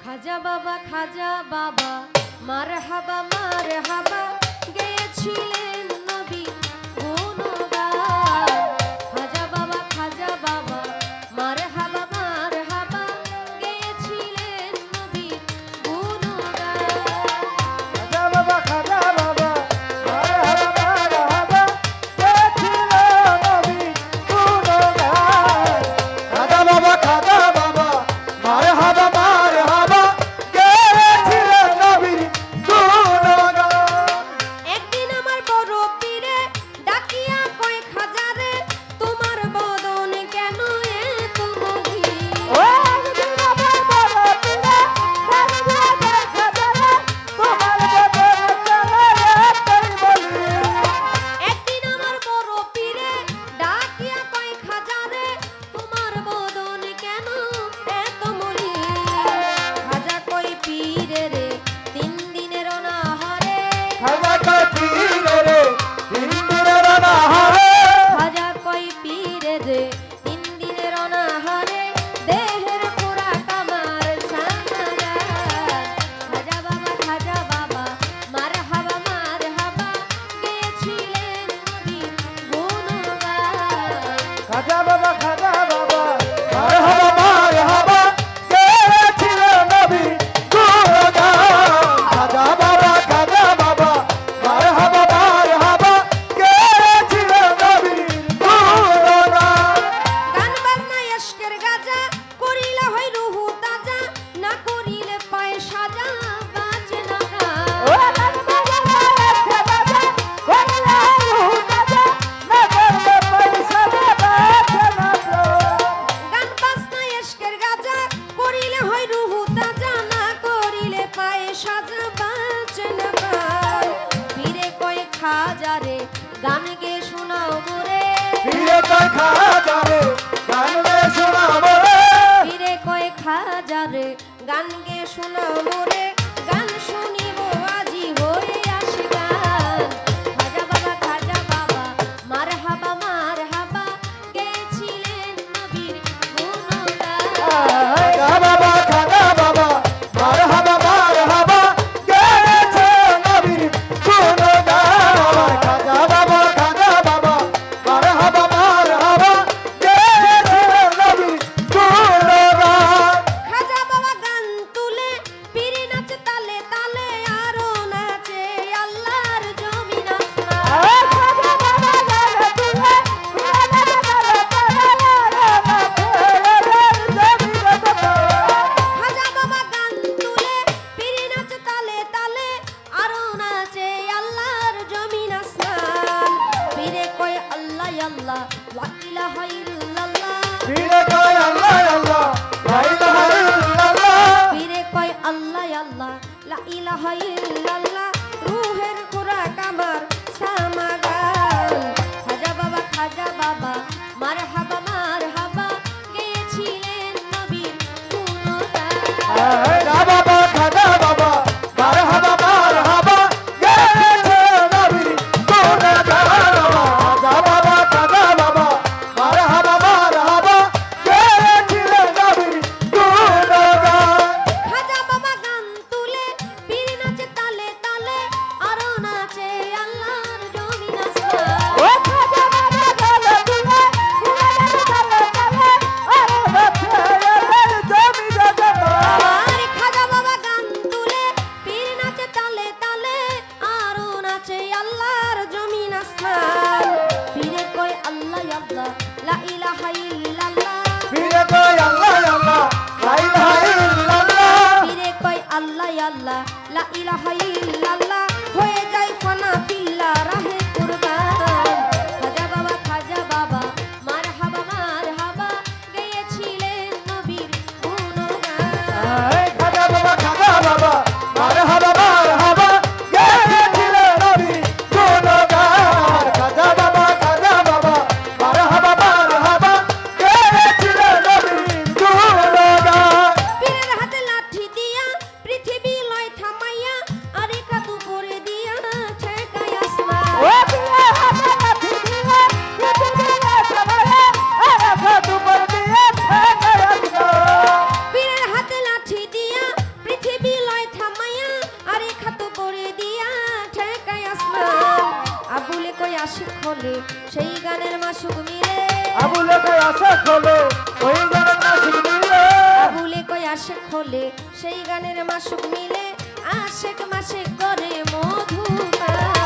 খাজা বাবা খাজা বাবা মার হাবা মার হাবা গেয়েছিলেন দেখা আল্লাহ লা ইলাহা ইল্লাল্লাহ। ফিরে কয় আল্লাহ আল্লাহ। লা ইলাহা ইল্লাল্লাহ। ফিরে কয় আল্লাহ আল্লাহ। লা ইলাহা ইল্লাল্লাহ। রুহের খোরাক আমার সামাগান খাজা বাবা খাজা বাবা মারহাবা মারহাবা। গেয়েছিলেন নবীর গুণগান 欢迎 খোলে? ওই গানের মাসিক মিলে। আবুলে কই আসে খোলে? সেই গানের মাসুক মিলে। আশেক মাসে করে মধুমা